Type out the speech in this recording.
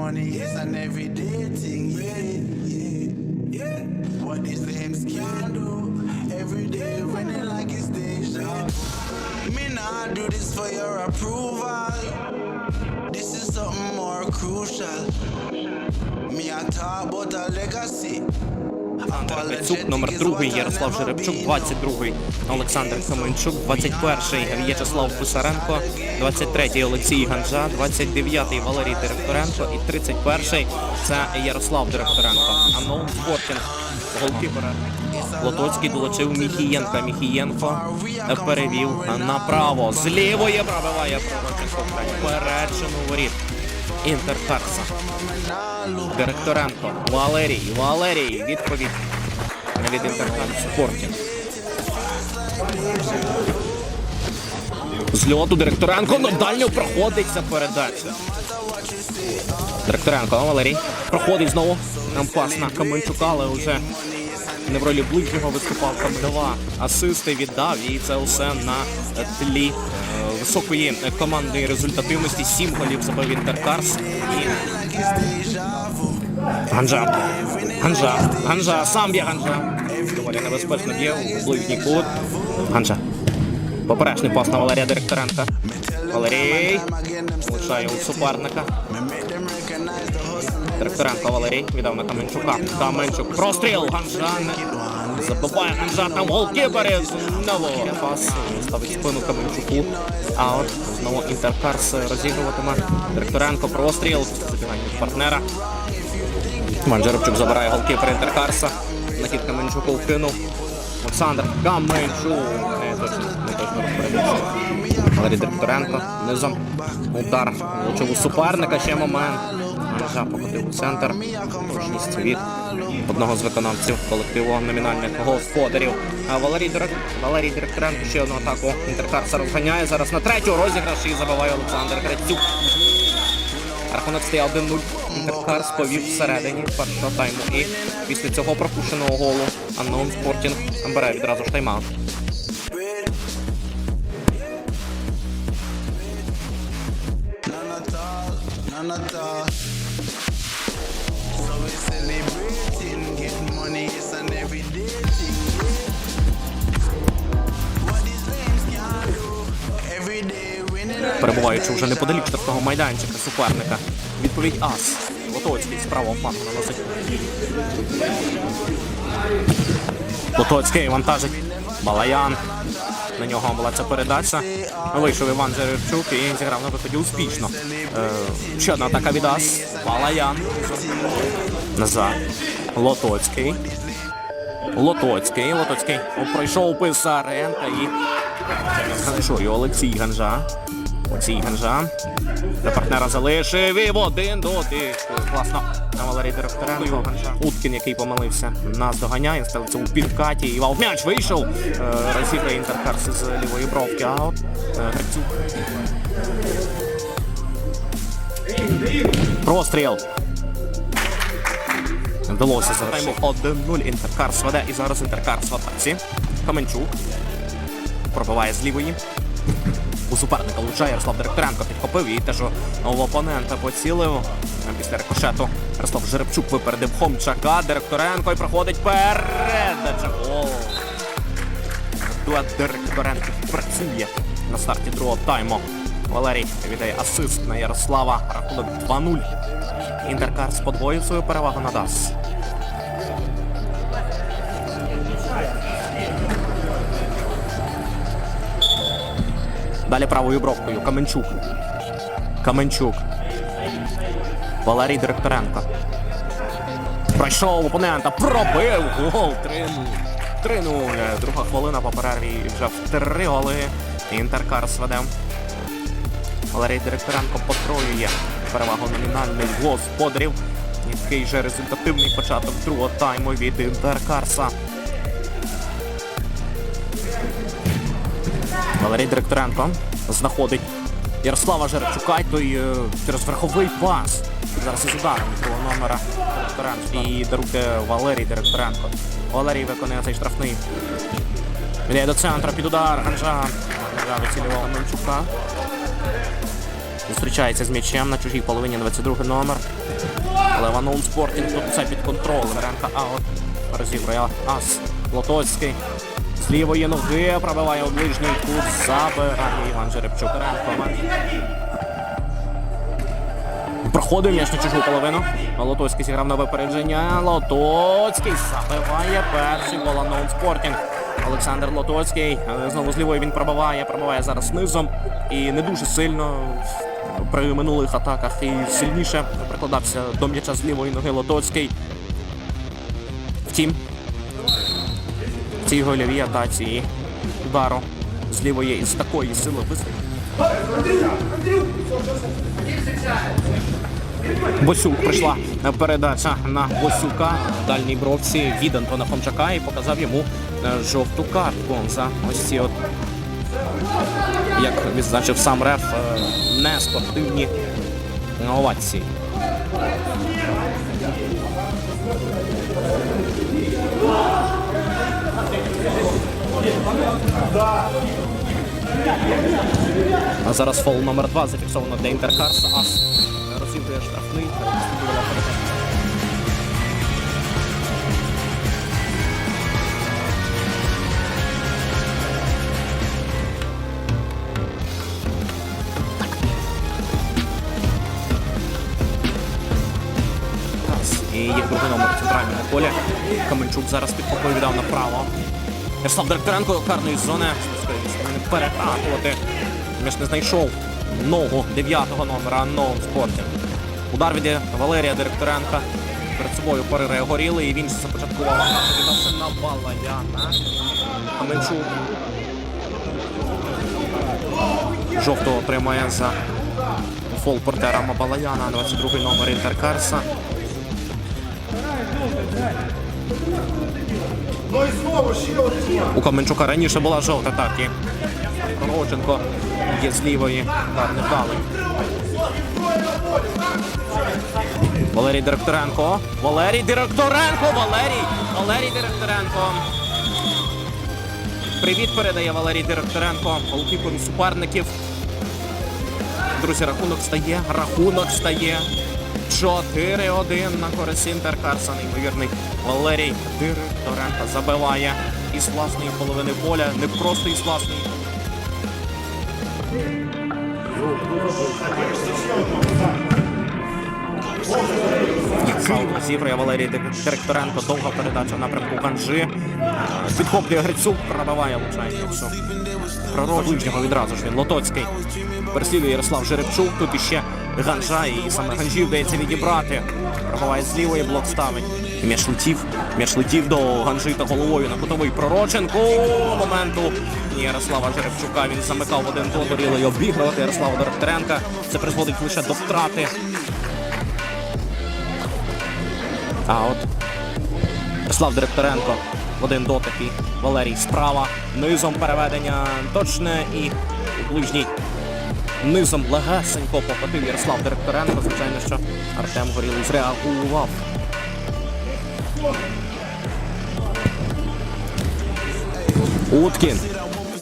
money is an everyday thing, yeah, yeah, yeah. What lames can do, every day running like it's deja. Me nah do this for your approval. This is something more crucial. Me I talk about a legacy. Олександр Грицюк, номер другий, Ярослав Жеребчук, 22-й Олександр Каменчук, 21-й В'ячеслав Писаренко, 23-й Олексій Ганжа, 29-й Валерій Директоренко і 31-й це Ярослав Директоренко. Аноун Спортінг, голкіпера. Лотоцький долучив Міхієнка. Міхієнко перевів направо. З лівої пробиває переджену воріт. Інтеркарса. Директоренко. Валерій. Валерій. Відповідь від Інтеркарс Спортінг. З льоту Директоренко на дальню проходить за передачу. Директоренко, Валерій. Проходить знову. Там пас на Каменчука, але вже не в ролі ближнього виступав там два асисти віддав і це все на тлі е, високої командної результативності. Сім голів забив Інтеркарс. І... Ганжа. Ганжа. Ганжа. Сам б'є Ганжа. Доволі небезпечно б'є у ближній кут. Ганжа. Поперечний пас на Валерія Директоренка. Валерій. Влучає у суперника. Директоренко Валерій віддав на Каменчука. Каменчук. Простріл. Ганжа не забиває Ганжа. Там голкіпери знову. Пас ставить спину Каменчуку. А от знову Інтеркарс розігруватиме. Директоренко. Простріл. Забігання партнера. Іван забирає голкіпер Інтеркарса. Накид Каменчуку вкинув. Олександр Каменчук. Не точно, не точно розпорядився. Валерій Директоренко. Низом. Удар. Влучив суперника. Ще момент. Ганжа покотив у центр. Точність від одного з виконавців колективу номінальних господарів. Валерій, Дирек... Валерій Директоренко ще одну атаку Інтеркарса розганяє. Зараз на третю розіграш і забиває Олександр Грицюк. Рахунок стає 1-0. Інтеркарс повів всередині першого тайму. І після цього пропущеного голу Unknown Спортінг бере відразу ж тайм-аут. None at all, none at all. So we celebrating, getting money is an everyday thing. What these lames can do, every winning. Перебуваючи вже неподалік штрафного майданчика суперника. Відповідь Ас. Лотоцький з правого флангу наносить. Лотоцький вантажить. Балаян. На нього була ця передача. Вийшов Іван Жеребчук і зіграв на виході успішно. Е, ще одна атака від Ас. Балаян. Назад. Лотоцький. Лотоцький. Лотоцький пройшов Писаренка і Ганжою Олексій Ганжа. Олексій Ганжа. До партнера залишив і в один дотик. Класно. На Валерій Директоренко. Уткін, який помилився, нас доганяє. Ставиться у підкаті. І вал м'яч вийшов. Е, Розіграє Інтеркарс з лівої бровки. А от е, Грицюк. Простріл. Вдалося завершити 1-0. Інтеркарс веде. І зараз Інтеркарс в атаці. Каменчук. Пробиває з лівої. У суперника влучає Ярослав Директоренко підхопив і теж в опонента поцілив. Після рикошету Ярослав Жеребчук випередив Хомчака. Директоренко і проходить передача. Гол. Директоренко працює на старті другого тайму. Валерій віддає асист на Ярослава. Рахунок 2-0. Інтеркарс подвоїв свою перевагу на. Далі правою бровкою. Каменчук. Каменчук. Валерій Директоренко. Пройшов опонента. Пробив. Гол 3-0. 3-0. Друга хвилина по перерві. Вже в три голи. Інтеркарс веде. Валерій Директоренко потроює перевагу номінальних господарів. Який же результативний початок другого тайму від Інтеркарса. Валерій Директоренко знаходить Ярослава Жеребчука, той е, через верховий пас. Зараз із ударом другого номера Директоренко. І дарує Валерій Директоренко. Валерій виконує цей штрафний. Віддає до центру під удар. Ганжа. Ганжа вицілював Мельчука. Зустрічається з м'ячем на чужій половині 22 номер. Леванон Спортінг тут все під контролем. Ренка аут. Розіграє ас. Лотоцький. Лівої ноги пробиває у ближній кут. Забирає Іван Жеребчук. Ренко. Проходив м'яч на чужу половину. Лотоцький зіграв на випередження. Лотоцький забиває перший гол Unknown Спортінг. Олександр Лотоцький. е, Знову з лівої він пробиває, пробиває зараз низом. І не дуже сильно при минулих атаках і сильніше прикладався до м'яча з лівої ноги Лотоцький. Втім, цій гольовій атаці удару з лівої з такої сили вистрілу. Босюк прийшла передача на Босюка в дальній бровці від Антона Хомчака і показав йому е, жовту картку за ось ці от, як відзначив сам реф, е, неспортивні овації. А зараз фол номер 2 зафіксовано для Інтеркарс. Ас розігрує штрафний. І їх другий номер в центральному полі. Каменчук зараз під віддав направо. Ярослав Директоренко карної зони перекатувати. Між не знайшов ногу дев'ятого номера Ноун Спортінг. Удар від Валерія Директоренка. Перед собою перере горіли і він започаткував атаку. На Балаяна. Каменчук. Жовто отримає за фол портера Мабалаяна, 22 номер Інтеркарса. У Каменчука раніше була жовта, так і Пророченко є з лівої. Удар невдалий. Валерій Директоренко. Валерій Директоренко! Валерій! Валерій Директоренко. Привіт передає Валерій Директоренко. Голкіперу суперників. Друзі, рахунок стає. Рахунок стає. 4-1 на користь Інтеркарса. Неймовірний Валерій Директоренко забиває із власної половини поля. Не просто із власної. Зібрає Валерій Директоренко. Довга передача в напрямку Ганжи. Підхоплює Грицюк, пробиває. Якщо пророк ближнього відразу ж він Лотоцький. Переслідує Ярослав Жеребчук. Тут іще Ганжа, і саме Ганжі вдається відібрати. Пробиває з лівої, блок ставить. М'яч летів. М'яч летів до Ганжи та головою на кутовий Пророченко. Моменту Ярослава Жеребчука. Він замикав один до і обігрувати Ярослава Директоренка. Це призводить лише до втрати. А от Ярослав Директоренко один дотик і Валерій справа. Низом переведення точне і у ближній низом легесенько попатив Ярослав Директоренко. Звичайно, що Артем Горілий зреагував. Уткін.